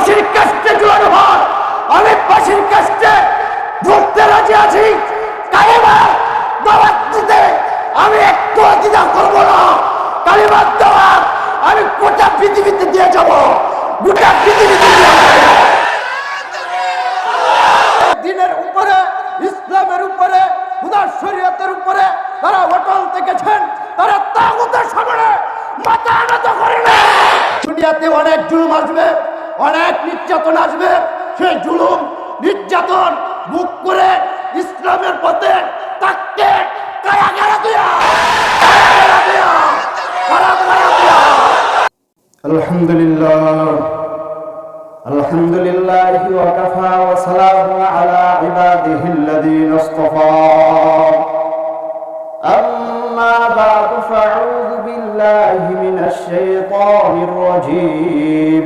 ফাঁসির কাস্টে ঝুলানো হয় আমি ফাঁসির কাস্টে ঢুকতে রাজি আছি। কালিমা দাওয়াত দিতে আমি একটু দ্বিধা করব না। কালিমার দাওয়াত আমি গোটা পৃথিবীতে দিয়ে যাব। গোটা পৃথিবীতে দিয়ে দিনের উপরে, ইসলামের উপরে, হুদার শরীয়তের উপরে তারা অটল থেকেছেন তারা তাগুতের সামনে মাথা আনত করে না দুনিয়াতে অনেক জুলুম আসবে। অনেক নির্যাতন আসবে সেই জুলুম নির্যাতন মুখ করে ইসলামের পথে তাকে কারাগারা দিয়া কারাগারা দিয়া কারাগারা দিয়া الحمد لله الحمد لله وكفى وسلام على عباده الذين اصطفى أما بعد فأعوذ بالله من الشيطان الرجيم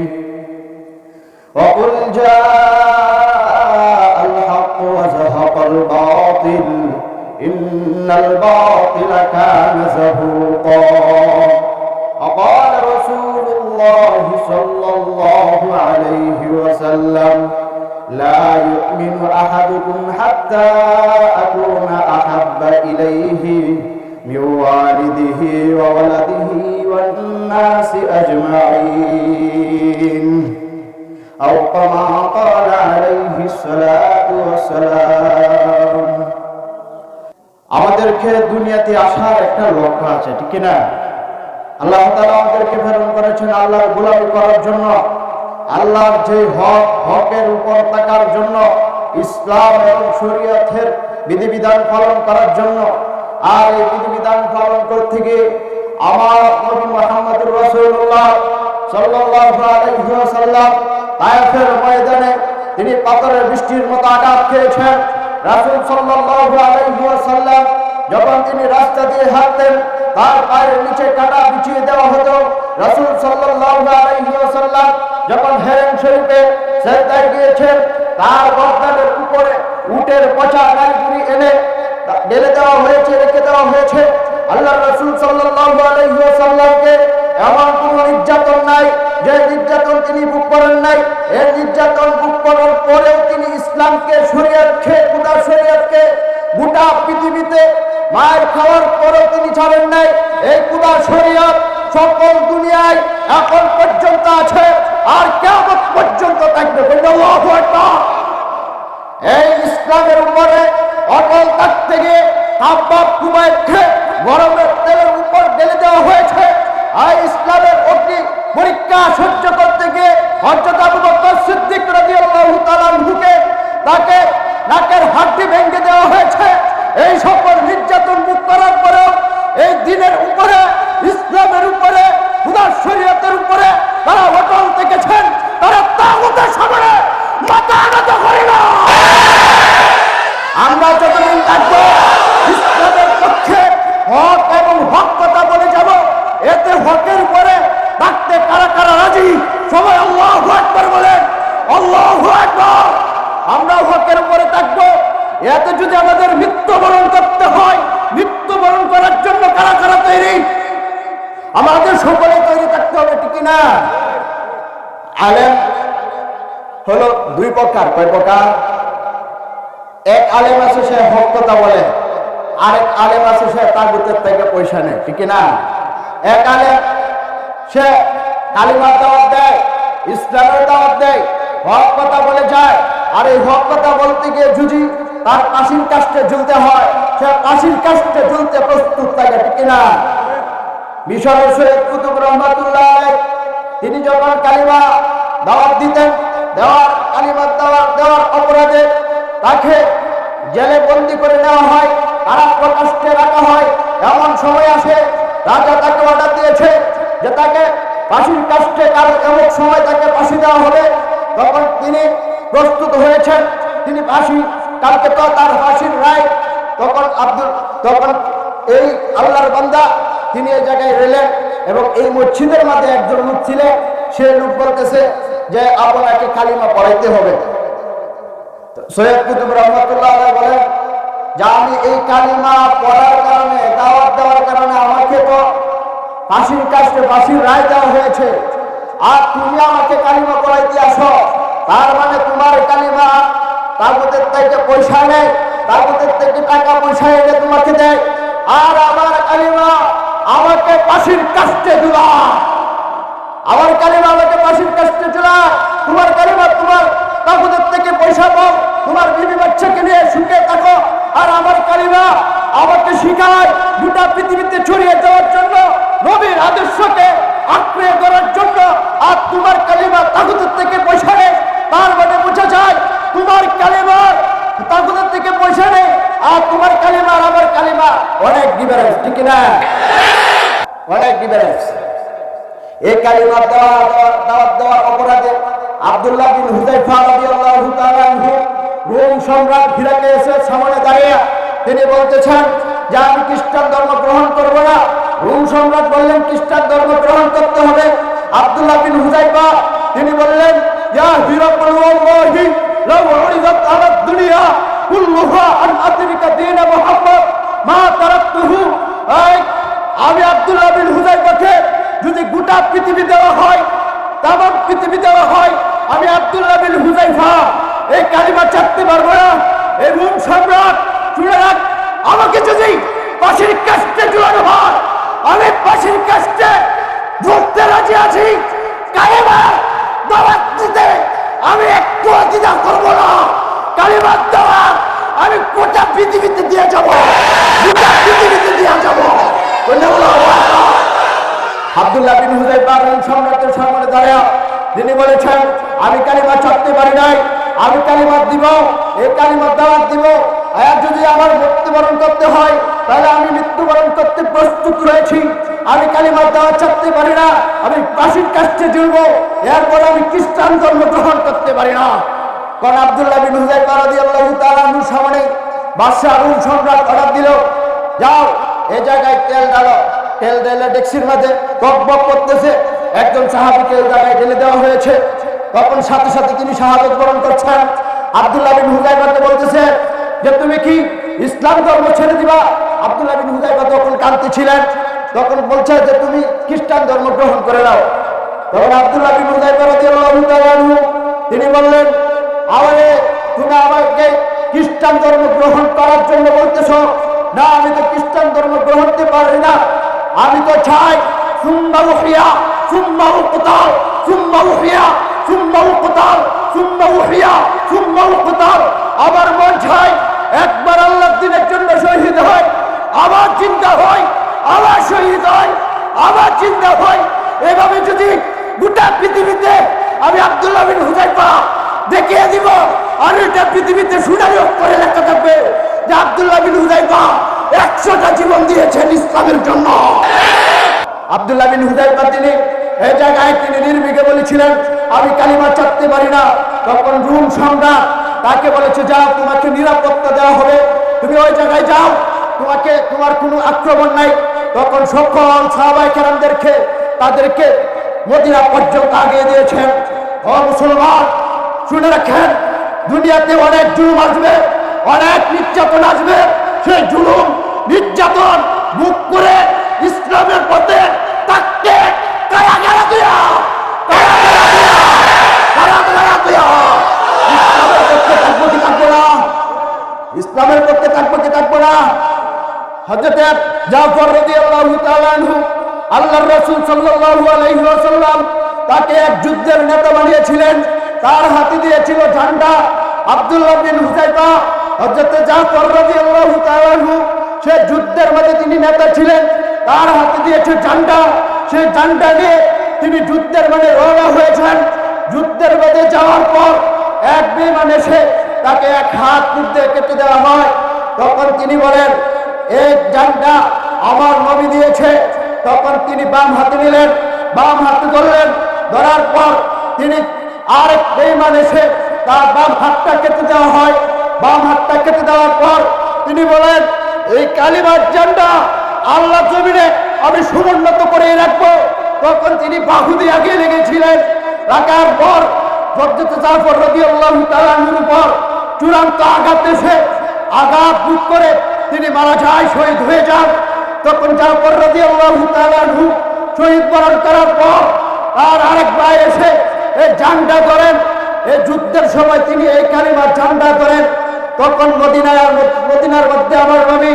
একটা লক্ষ্য আছে, ঠিক না আল্লাহ তাআলা আমাদেরকে প্রেরণ করেছেন আল্লাহর গোলামি করার জন্য। আল্লাহর যে হক, হকের উপর থাকার জন্য, ইসলাম এবং শরীয়তের বিধিবিধান পালন করার জন্য। আর এই বিধিবিধান পালন করতে গিয়ে আমার নবী মুহাম্মদুর রাসূলুল্লাহ সাল্লাল্লাহু আলাইহি ওয়াসাল্লাম তায়েফের ময়দানে তিনি পাথরের বৃষ্টির মতো আঘাত খেয়েছেন। রাসূল সাল্লাল্লাহু আলাইহি ওয়াসাল্লাম যখন তিনি রাস্তা দিয়ে হাঁটতেন, তার পায়ের নিচে কাটা বিছিয়ে দেওয়া হতো। রাসূল ওয়াসাল্লাম যখন হেরেন শরীফে, সেজদায় গিয়েছেন, তার গর্দানের উপরে উটের পচা নারীগুলি এনে ঢেলে দেওয়া হয়েছে, রেখে দেওয়া হয়েছে। আল্লাহ রাসূল ওয়াসাল্লামকে এমন কোন নির্যাতন নাই, যে নির্যাতন তিনি বুক করেন নাই। এই নির্যাতন বুক করার পরেও তিনি ইসলামকে শরীয়তকে, গোটা শরীয়তকে, গোটা পৃথিবীতে মায়ের খাওয়ার পরেও তিনি ছাড়েন নাই। এই কুদা শরীয়ত সকল দুনিয়ায় এখন পর্যন্ত আছে, আর কেমন পর্যন্ত থাকবে এই ইসলামের উপরে অটল থাকতে গিয়ে কুবাইর খেয়ে গরমের তেলের উপর ঢেলে দেওয়া হয়েছে। আর ইসলামের অগ্নি পরীক্ষা সহ্য করতে গিয়ে হযরত আবু বকর সিদ্দিক রাদিয়াল্লাহু তাকে নাকের হাড্ডি ভেঙে দেওয়া হয়েছে। এই সকল নির্যাতন মুখ করার পরেও এই দিনের উপরে, ইসলামের উপরে খুদার শরীয়তের উপরে তারা অটল থেকেছেন, তারা তাগুতের সামনে মাথা আনত করে না আমরা যতদিন থাকব, ইসলামের পক্ষে হক এবং হক কথা বলে যাব, এতে হকের উপরে থাকতে কারা কারা রাজি? সবাই আল্লাহ একবার বলেন, আল্লাহ একবার আমরা হকের উপরে থাকব এতে যদি আমাদের মৃত্যুবরণ করতে হয়, মৃত্যুবরণ করার জন্য কারা কারা তৈরি? আমাদের সকলে তৈরি থাকতে হবে, ঠিক না আলেম হলো দুই প্রকার, কয় প্রকার? এক আলেম আছে সে হক কথা বলে, আরেক আলেম আছে সে তাগুতের থেকে পয়সা নেয়, ঠিক না এক আলেম সে কালিমার দাওয়াত দেয়, ইসলামের দাওয়াত দেয়, হক কথা বলে যায়, আর এই হক কথা বলতে গিয়ে জুজি তার কাশির কাষ্টে ঝুলতে হয়, সে কাশির কাষ্টে ঝুলতে প্রস্তুত থাকে, ঠিক না মিশরের সৈয়দ কুতুব রহমাতুল্লাহ তিনি যখন কালিমা দাওয়াত দিতেন, দেওয়ার কালিমা দাওয়াত দেওয়ার অপরাধে তাকে জেলে বন্দি করে নেওয়া হয়, তারা প্রকাশ্যে রাখা হয়, এমন সময় আসে, রাজা তাকে অর্ডার দিয়েছে যে তাকে ফাঁসির কাষ্টে কারও এমন সময় তাকে ফাঁসি দেওয়া হবে। তখন তিনি প্রস্তুত হয়েছেন, তিনি ফাঁসি কালকে তো তার ফাঁসির রায়, তখন আব্দুল তখন এই আল্লাহর বান্দা, তিনি এই জায়গায় এলেন এবং এই মসজিদের মধ্যে একজন লোক ছিলেন, সে লোক বলতেছে যে আপনাকে কালিমা পড়াইতে হবে। সৈয়দ কুতুব রহমতুল্লাহ বলেন, যে আমি এই কালিমা পড়ার কারণে, দাওয়াত দেওয়ার কারণে আমাকে ফাঁসির রায় দেওয়া হয়েছে। আর তুমি আমাকে কালিমা পড়াইতে আসো। তার মানে তোমার কালিমা তাগুতের থেকে পয়সা নেয় তাগুতের থেকে টাকা পয়সা এনে তোমাকে দেয়। আর আমার কালিমা আমাকে ফাঁসির কাস্টে দিবা আমার কালিমা আমাকে ফাঁসির কাস্টে চলা তোমার কালিমা তোমার তাগুতের থেকে পয়সা পাও, তোমার বিবি বাচ্চাকে নিয়ে সুখে থাকো। আর আমার কালিমা আমাকে শিখায় গোটা পৃথিবীতে ছড়িয়ে দেওয়ার জন্য, নবীর আদর্শকে আক্রিয় করার জন্য। আর তোমার কালিমা তাগুতের থেকে পয়সা নেই তার মানে তোমার কালিমার তাগুতের থেকে পয়সা নেই, আর তোমার কালিমা আর আমার কালিমা অনেক ডিফারেন্স ঠিক না অনেক ডিফারেন্স এই কালিমা দেওয়া দাওয়াত দেওয়ার অপরাধে আব্দুল্লাহ বিন হুজাইফা রাদিয়াল্লাহু তাআলা রোম সম্রাট হিরাকে এসে সামনে দাঁড়িয়ে তিনি বলতেছেন যে আমি খ্রিস্টান ধর্ম গ্রহণ করব না। রোম সম্রাট বললেন, খ্রিস্টান ধর্ম গ্রহণ করতে হবে। আব্দুল্লাহ বিন হুজাইফা তিনি বললেন, ইয়া হিরাকুল ওয়াল্লাহি, লাউ কুল্লুহা আন আতরিকা দীন মুহাম্মদ, মা তারাকতুহু। আমি আব্দুল্লাহ বিন হুজাইফাকে যদি গোটা পৃথিবী দেওয়া হয় তাম পৃথিবী দেওয়া হয়, আমি আব্দুল্লাহ বিন হুজাইফা এই কালিমা চাটতে পারব না। এই রুম সম্রাট শুনে রাখ। আমাকে যদি পাশের কাস্টে জোয়ানো হয়, আমি পাশের কাস্টে ধরতে রাজি আছি। কালিমা দাওয়াত দিতে আমি একটু দ্বিধা করব না। কালিমার দাওয়াত আমি গোটা পৃথিবীতে দিয়ে যাব। গোটা পৃথিবীতে দিয়ে যাব। আব্দুল্লাহ বিন হুজাইফা সম্রাটের সামনে দাঁড়িয়ে। তিনি বলেছেন, আমি কালিমা ছাড়তে পারি নাই। আমি কালিমা দিব এই কালিমার দাওয়াত দিব। আর যদি আমার মৃত্যুবরণ করতে হয়, তাহলে আমি মৃত্যুবরণ করতে প্রস্তুত রয়েছি। আমি কালিমার দাওয়াত ছাড়তে পারি না। আমি পাশির কাছে জুড়ব এরপর আমি খ্রিস্টান ধর্ম গ্রহণ করতে পারি না। কারণ আব্দুল্লাহ বিন হুজাইফা রাদিয়াল্লাহু তাআলা আনহুর সামনে বাদশাহ রোম সম্রাট অর্ডার দিল, যাও এই জায়গায় তেল ডালো তেল ঢেলে ডেক্সির মাঝে বক বক করতেছে। একজন সাহাবিকে ওই জায়গায় ঢেলে দেওয়া হয়েছে। তখন সাথে সাথে তিনি শাহাদত বরণ করছেন। আব্দুল্লাহ বিন হুজাইফাকে বলতেছে যে, তুমি কি ইসলাম ধর্ম ছেড়ে দিবা? আব্দুল্লাহ বিন হুজাইফা তখন কাঁদতে ছিলেন তখন বলছে যে, তুমি খ্রিস্টান ধর্ম গ্রহণ করে নাও। তখন আব্দুল্লাহ বিন আনহু, তিনি বললেন আমারে তুমি আমাকে খ্রিস্টান ধর্ম গ্রহণ করার জন্য বলতেছো। না, আমি তো খ্রিস্টান ধর্ম গ্রহণ করতে পারি না। আমি তো চাই, সুম্মা উহিয়া, সুম্মা উকতাল, সুম্মা উহিয়া, সুম্মা উকতাল, সুম্মা উহিয়া, সুম্মা উকতাল। আবার মন চাই, একবার আল্লাহর দিনের জন্য শহীদ হয় আবার চিন্তা হয় আবার শহীদ হয় আবার চিন্তা হয়। এভাবে যদি গোটা পৃথিবীতে আমি আব্দুল্লাহ বিন হুজাইফা দেখিয়ে দিব। আর এটা পৃথিবীতে সুনারি করে লেখা থাকবে যে আব্দুল্লাহ বিন হুজাইফা একশোটা জীবন দিয়েছেন ইসলামের জন্য। আব্দুল্লাহ বিন হুজাইফা তিনি এই জায়গায় তিনি নির্বিঘে বলেছিলেন, আমি কালিমা চাপতে পারি না। তখন রুম সম্রাট তাকে বলেছে, যাও, তোমাকে নিরাপত্তা দেওয়া হবে। তুমি ওই জায়গায় যাও। তোমাকে, তোমার কোনো আক্রমণ নাই। তখন সকল সাহাবাই কেরামদেরকে তাদেরকে মদিনা পর্যন্ত আগিয়ে দিয়েছেন। ও মুসলমান শুনে রাখেন, দুনিয়াতে অনেক জুলুম আসবে, অনেক নির্যাতন আসবে। সেই জুলুম, নির্যাতন মুখ করে ইসলামের পথে তাকে কারা গারা দিয়া কারা গারা দিয়া কারা গারা দিয়া ইসলামের পথে থাকব কি থাকব না? হযরতে জাফর রাদিয়াল্লাহু তাআলা আনহু, আল্লাহর রাসূল সাল্লাল্লাহু আলাইহি ওয়াসাল্লাম তাকে এক যুদ্ধের নেতা বানিয়েছিলেন। তার হাতে দিয়েছিল ঝান্ডা। সে যুদ্ধের মধ্যে তিনি নেতা ছিলেন। তার হাতে ঝান্ডা। ঝান্ডা তিনি যুদ্ধের হয়েছেন। যুদ্ধের মধ্যে যাওয়ার পর এক এসে তাকে এক হাত কেটে দেওয়া হয়। তখন তিনি বলেন এই জানটা আমার নবী দিয়েছে। তখন তিনি বাম হাতে নিলেন, বাম হাতে ধরলেন। ধরার পর তিনি আরেক বেইমান এসে তার বাম হাতটা কেটে দেওয়া হয়। বাম হাতটা কেটে দেওয়ার পর তিনি বলেন, এই কালিমার জান্ডা আল্লাহ জমিনে আমি সমুন্নত করে রাখব। তখন তিনি বাহু দিয়ে আগিয়ে লেগেছিলেন। রাখার পর আঘাত এসে আঘাত করে তিনি মারা যায়, শহীদ হয়ে যান। তখন করার পর আর আরেক এসে জানটা করেন এই যুদ্ধের সময় তিনি এই কালিমার জানটা করেন তখন মদিনার মদিনার মধ্যে আমার নবী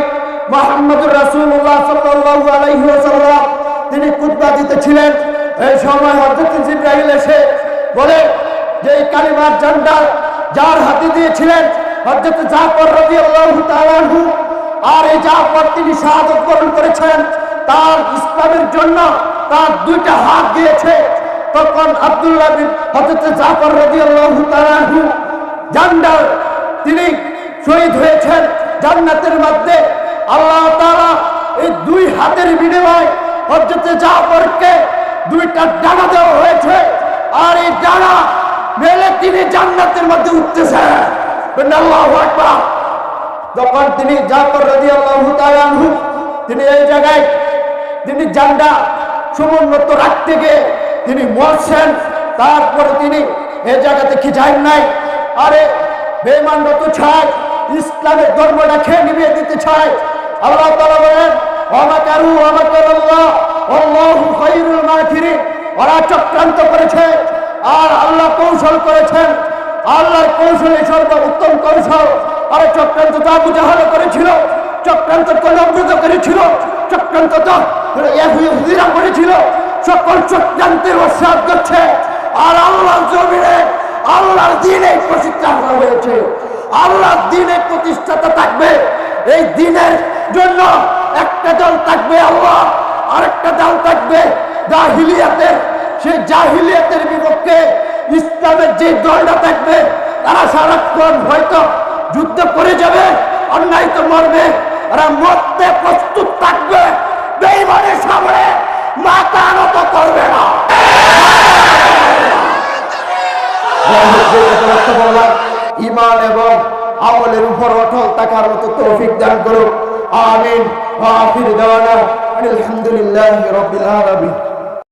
মোহাম্মদুর আলাইহি ওয়াসাল্লাম তিনি কুতবা দিতেছিলেন। এই সময় হযরত জিবরাইল এসে বলে যে এই কালিমার জানটা যার হাতে দিয়েছিলেন হযরত জাফর তাআলা আনহু, আর এই জাফর তিনি শাহাদত বরণ করেছেন। তার ইসলামের জন্য তার দুইটা হাত দিয়েছে। তখন আব্দুল্লাহ বিন হযরত জাফর রাদিয়াল্লাহু তাআলা জান্ডার তিনি শহীদ হয়েছেন জান্নাতের মধ্যে। আল্লাহ তাআলা এই দুই হাতের বিনিময় হযরত জাফরকে দুইটা ডানা দেওয়া হয়েছে। আর এই ডানা মেলে তিনি জান্নাতের মধ্যে উঠতেছেন আল্লাহু আকবার। যখন তিনি জাফর রাদিয়াল্লাহু তাআলা তিনি এই জায়গায় তিনি জান্ডা সমুন্নত রাখতে গিয়ে তিনি মরছেন। তারপরে তিনি এ জায়গা থেকে যান নাই? আরে বেমানগত ছায়, ইসলামের ধর্মটা খেয়ে নিভিয়ে দিতে চায় আল্লাহ তাআলা বলেন অমাকারু অমাকারাল্লাহ আল্লাহু খায়রুল মাকিরিন ওরা চক্রান্ত করেছে, আর আল্লাহ কৌশল করেছেন। আল্লাহর কৌশলে সর্ব উত্তম কৌশল। আর, চক্রান্ত তো আবু জাহাল করেছিল, চক্রান্ত তো নব্রত করেছিল। চক্রান্ত তো ইহুদিরা করেছিল, সকল চক্রান্তের অসাদ করছে। আর আল্লাহর জমিনে, আল্লাহর দিনে প্রতিষ্ঠা করা হয়েছে। আল্লাহর দিনে প্রতিষ্ঠাতা থাকবে। এই দিনের জন্য একটা দল থাকবে আল্লাহ, আরেকটা দল থাকবে জাহিলিয়াতের। সেই জাহিলিয়াতের বিপক্ষে ইসলামের যে দলটা থাকবে, তারা সারাক্ষণ হয়তো যুদ্ধ করে যাবে, অন্যায় তো মরবে। তারা মরতে প্রস্তুত থাকবে, বেইমানের সামনে মাথা নত করবে না। ইমান এবং আমলের উপর অটল থাকার মতো তৌফিক দান করুক। আমিন। আফির দাওয়ানা আলহামদুলিল্লাহ রবিল আলামিন।